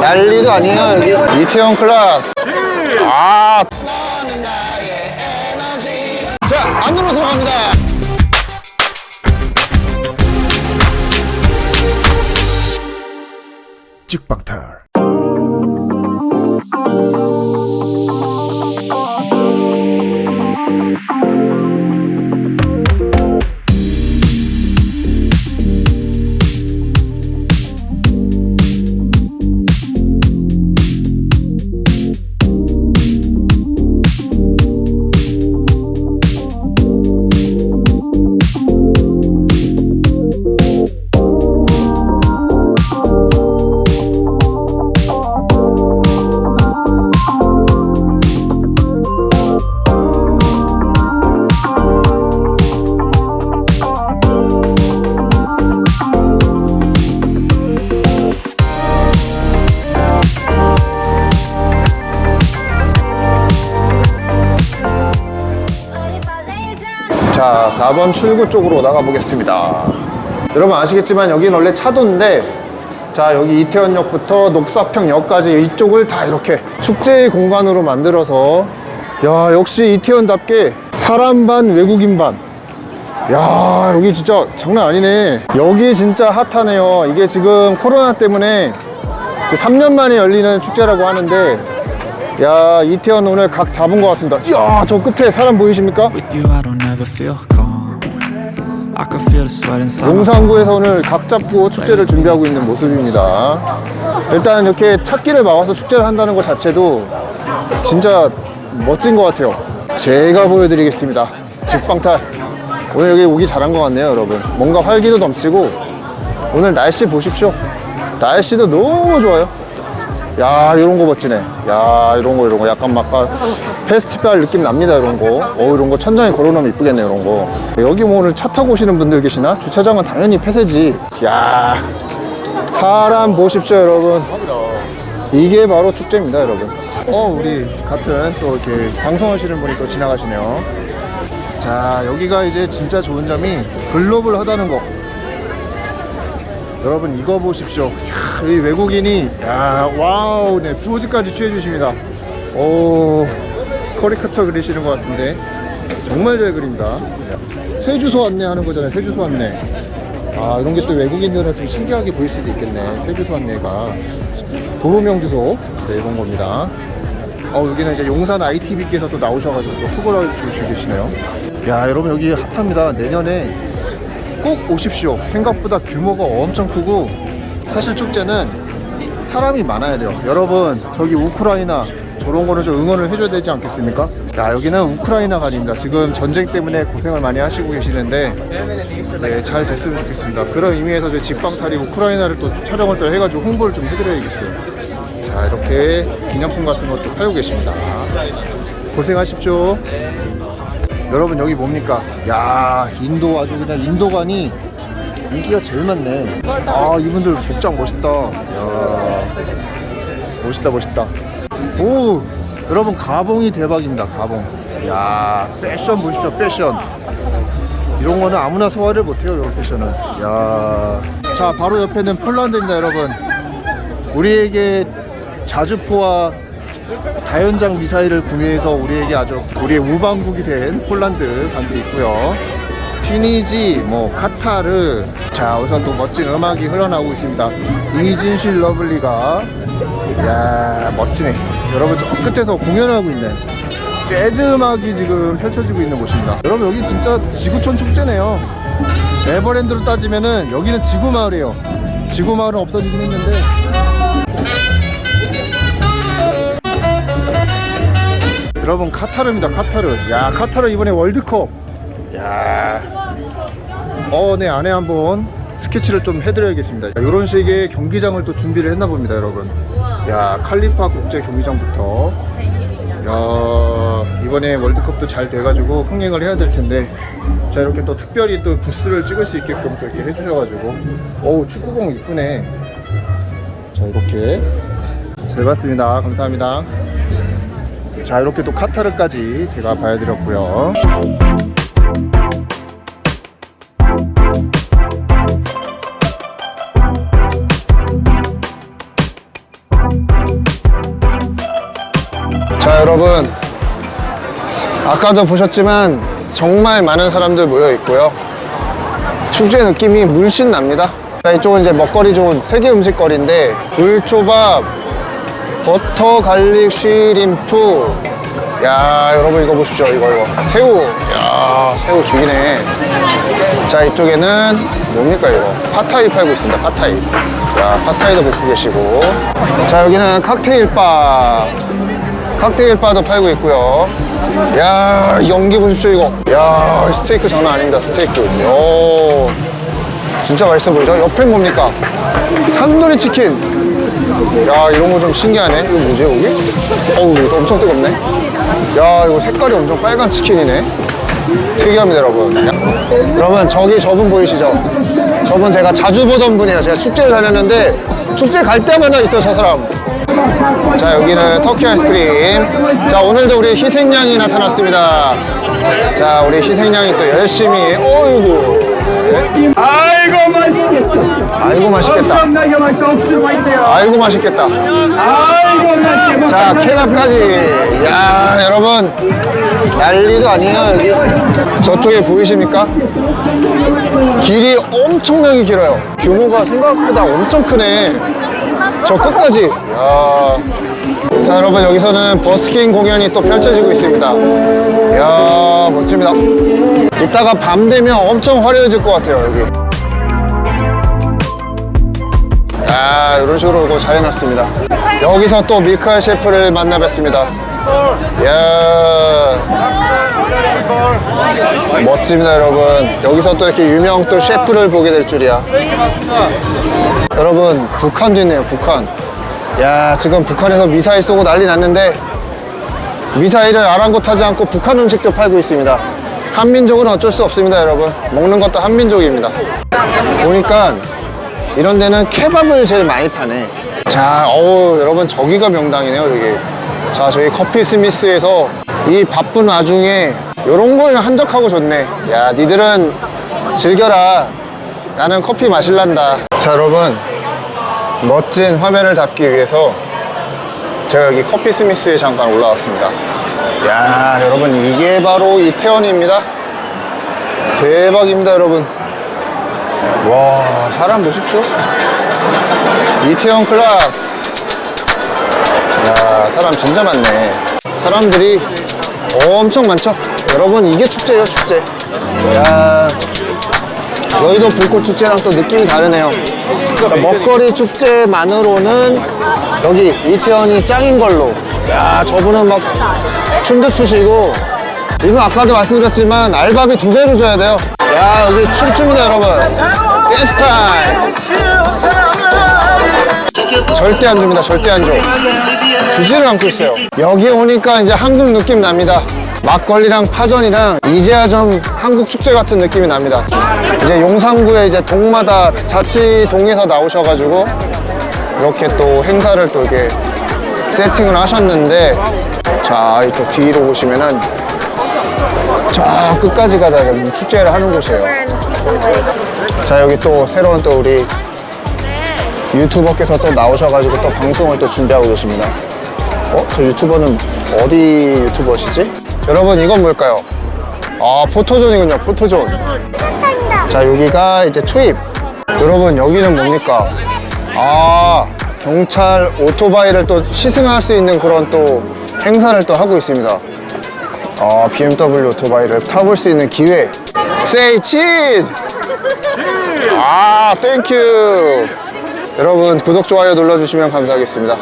난리도 아니에요 여기. 이태원 클라스. 아. 자 안으로 들어갑니다. 찍방탈 자 4번 출구 쪽으로 나가 보겠습니다. 여러분 아시겠지만 여기는 원래 차도인데 자 여기 이태원역부터 녹사평역까지 이쪽을 다 이렇게 축제의 공간으로 만들어서 야 역시 이태원답게 사람 반 외국인 반. 야 여기 진짜 장난 아니네. 여기 진짜 핫하네요. 이게 지금 코로나 때문에 그 3년 만에 열리는 축제라고 하는데 야 이태원 오늘 각 잡은 것 같습니다 이야 저 끝에 사람 보이십니까? With you, I don't ever feel calm. I can feel the sweat inside my 용산구에서 오늘 각 잡고 축제를 준비하고 있는 모습입니다. 일단 이렇게 찾기를 막아서 축제를 한다는 것 자체도 진짜 멋진 것 같아요. 제가 보여드리겠습니다. 직방탈. 오늘 여기 오기 잘한 것 같네요, 여러분. 뭔가 활기도 넘치고 오늘 날씨 보십시오. 날씨도 너무 좋아요. 야, 이런 거 멋지네. 야, 이런 거, 이런 거. 약간 막 아까 페스티벌 느낌 납니다, 이런 거. 어, 이런 거 천장에 걸어놓으면 이쁘겠네, 이런 거. 여기 뭐 오늘 차 타고 오시는 분들 계시나? 주차장은 당연히 폐쇄지. 야, 사람 보십시오, 여러분. 이게 바로 축제입니다, 여러분. 어, 우리 같은 또 이렇게 방송하시는 분이 또 지나가시네요. 자, 여기가 이제 진짜 좋은 점이 글로벌하다는 거. 여러분 이거 보십시오. 이야, 이 외국인이 야 와우 네 포즈까지 취해 주십니다. 오 커리커처 그리시는 것 같은데 정말 잘 그린다. 세주소 안내하는 거잖아요. 세주소 안내. 아 이런 게 또 외국인들은 좀 신기하게 보일 수도 있겠네. 세주소 안내가 도로명 주소 네, 이런 겁니다. 어 여기는 이제 용산 ITB께서 또 나오셔가지고 또 수고를 주시고 계시네요. 야 여러분 여기 핫합니다. 내년에 꼭 오십시오. 생각보다 규모가 엄청 크고 사실 축제는 사람이 많아야 돼요. 여러분 저기 우크라이나 저런 거는 좀 응원을 해줘야 되지 않겠습니까? 야 여기는 우크라이나가 아닙니다. 지금 전쟁 때문에 고생을 많이 하시고 계시는데 네, 잘 됐으면 좋겠습니다. 그런 의미에서 저희 직방탈이 우크라이나를 또 촬영을 또 해가지고 홍보를 좀 해드려야겠어요. 자 이렇게 기념품 같은 것도 팔고 계십니다. 고생하십시오. 여러분 여기 뭡니까? 야 인도 아주 그냥 인도관이 인기가 제일 많네. 아 이분들 복장 멋있다. 야 멋있다 멋있다. 오 여러분 가봉이 대박입니다. 가봉. 야 패션 보십시오 패션. 이런 거는 아무나 소화를 못해요 이런 패션은. 야자 바로 옆에는 폴란드입니다 여러분. 우리에게 자주포와 다연장 미사일을 구매해서 우리에게 아주 우리의 우방국이 된 폴란드 간도 있고요. 티니지, 뭐 카타르, 자 우선 또 멋진 음악이 흘러나오고 있습니다. 이진실 러블리가 야 멋지네. 여러분 저 끝에서 공연하고 있는 재즈 음악이 지금 펼쳐지고 있는 곳입니다. 여러분 여기 진짜 지구촌 축제네요. 에버랜드로 따지면은 여기는 지구 마을이에요. 지구 마을은 없어지긴 했는데 여러분 카타르입니다 카타르. 야 카타르 이번에 월드컵. 야어네 안에 한번 스케치를 좀 해드려야겠습니다. 이런 식의 경기장을 또 준비를 했나 봅니다 여러분. 야 칼리파 국제 경기장부터. 야 이번에 월드컵도 잘 돼가지고 흥행을 해야 될 텐데. 자 이렇게 또 특별히 또 부스를 찍을 수 있게끔 또 이렇게 해주셔가지고. 어우 축구공 이쁘네. 자 이렇게. 잘 봤습니다. 감사합니다 자 이렇게 또 카타르까지 제가 봐드렸고요. 자 여러분. 아까도 보셨지만 정말 많은 사람들 모여 있고요. 축제 느낌이 물씬 납니다. 자 이쪽은 이제 먹거리 좋은 세계 음식거리인데 불초밥. 버터 갈릭 쉬림프. 야 여러분 이거 보십시오 이거 이거. 새우. 야 새우 죽이네. 자 이쪽에는 뭡니까 이거? 팟타이 팔고 있습니다 팟타이. 야 팟타이도 먹고 계시고. 자 여기는 칵테일 바. 칵테일 바도 팔고 있고요. 야 연기 보십시오 이거. 야 스테이크 장난 아닙니다 스테이크 오 진짜 맛있어 보이죠? 옆에 뭡니까? 탄도리 치킨 야 이런 거 좀 신기하네. 이거 뭐지 여기? 어우 이거 엄청 뜨겁네. 야 이거 색깔이 엄청 빨간 치킨이네. 특이합니다 여러분. 야, 여러분 저기 저분 보이시죠? 저분 제가 자주 보던 분이에요. 제가 축제를 다녔는데 축제 갈 때마다 있어 저 사람. 자 여기는 터키 아이스크림. 자 오늘도 우리 희생양이 나타났습니다. 자 우리 희생양이 또 열심히 어이구 아이고 맛있겠다. 아이고 맛있겠다 엄청나게 맛있어. 억수로 맛있어요. 아이고 맛있겠다 아이고 맛있어. 자 케밥까지 야 여러분 난리도 아니에요 여기 저쪽에 보이십니까 길이 엄청나게 길어요 규모가 생각보다 엄청 크네 저 끝까지 야. 자 여러분 여기서는 버스킹 공연이 또 펼쳐지고 있습니다. 이야 멋집니다. 이따가 밤 되면 엄청 화려해질 것 같아요 여기. 야 이런 식으로 이거 잘 해놨습니다. 여기서 또 미카엘 셰프를 만나 뵙습니다. 야. 멋집니다 여러분. 여기서 또 이렇게 유명 또 셰프를 보게 될 줄이야. 여러분 북한도 있네요 북한 야 지금 북한에서 미사일 쏘고 난리 났는데 미사일을 아랑곳하지 않고 북한 음식도 팔고 있습니다 한민족은 어쩔 수 없습니다 여러분 먹는 것도 한민족입니다 보니까 이런 데는 케밥을 제일 많이 파네. 자, 어우, 여러분, 저기가 명당이네요, 여기. 자, 저희 커피 스미스에서 이 바쁜 와중에 이런 걸 한적하고 좋네. 야, 니들은 즐겨라. 나는 커피 마실란다. 자, 여러분, 멋진 화면을 담기 위해서 제가 여기 커피 스미스에 잠깐 올라왔습니다. 야, 여러분, 이게 바로 이태원입니다. 대박입니다, 여러분. 와 사람 보십시오 이태원 클라스 야 사람 진짜 많네 사람들이 엄청 많죠 여러분 이게 축제예요 축제 야 여의도 불꽃 축제랑 또 느낌이 다르네요 자, 먹거리 축제만으로는 여기 이태원이 짱인 걸로. 야 저분은 막 춤도 추시고. 이분 아까도 말씀드렸지만 알바비 두 배로 줘야 돼요. 야 여기 춤춥니다 여러분. 댄스 타임. 절대 안 줍니다 절대 안 줘. 주지를 않고 있어요. 여기 오니까 이제 한국 느낌 납니다 막걸리랑 파전이랑 이제야 좀 한국 축제 같은 느낌이 납니다 이제 용산구에 이제 동마다 자치동에서 나오셔가지고 이렇게 또 행사를 또 이렇게 세팅을 하셨는데 자 이쪽 뒤로 보시면은 저 끝까지 가다 지금 축제를 하는 곳이에요. 자 여기 또 새로운 또 우리 유튜버께서 또 나오셔가지고 또 방송을 또 준비하고 계십니다. 어? 저 유튜버는 어디 유튜버시지? 여러분 이건 뭘까요? 아 포토존이군요 포토존. 자 여기가 이제 초입. 여러분 여기는 뭡니까? 아 경찰 오토바이를 또 시승할 수 있는 그런 또 행사를 또 하고 있습니다. 아, BMW 오토바이를 타볼 수 있는 기회. Say cheese! 아, 땡큐! 여러분, 구독, 좋아요 눌러주시면 감사하겠습니다.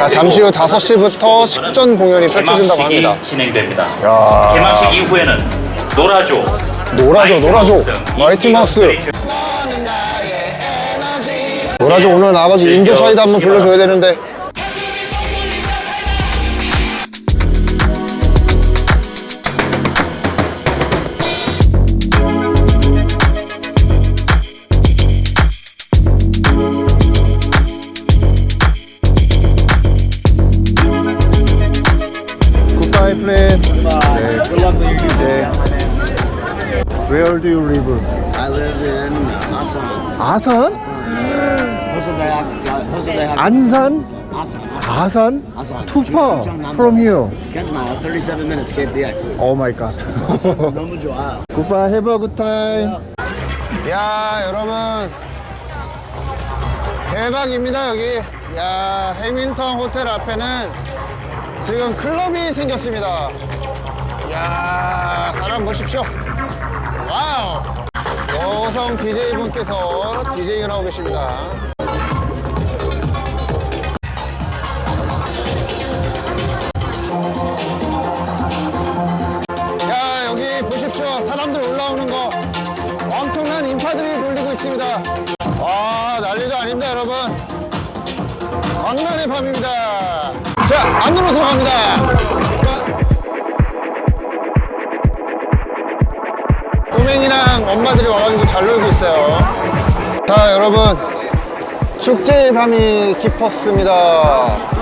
자, 잠시 후 5시부터 식전 공연이 펼쳐진다고 개막식이 합니다. 진행됩니다. 야. 개막식 이후에는 놀아줘, 놀아줘, 놀아줘. 마이티 마우스. 놀아줘, 오늘 아버지 인도 사이드 한번 불러줘야 되는데. Where do you live? I live in Asan. 아산? Hosodayak. Hosodayak. 안산? Asan. 아산? Asan. Too far from here. Kentna, 37 minutes KTX. 오 마이 갓. 너무 좋아. 굿바이 해브 굿 타임. 야 여러분 대박입니다 여기 야 해밀턴 호텔 앞에는 지금 클럽이 생겼습니다 야 사람 보십시오 와우. 여성 DJ 분께서 DJ를 하고 계십니다. 야 여기 보십시오. 사람들 올라오는 거. 엄청난 인파들이 몰리고 있습니다. 와 난리도 아닙니다 여러분. 광란의 밤입니다. 자 안으로 들어갑니다 엄마들이 와가지고 잘 놀고 있어요. 자 여러분. 축제의 밤이 깊었습니다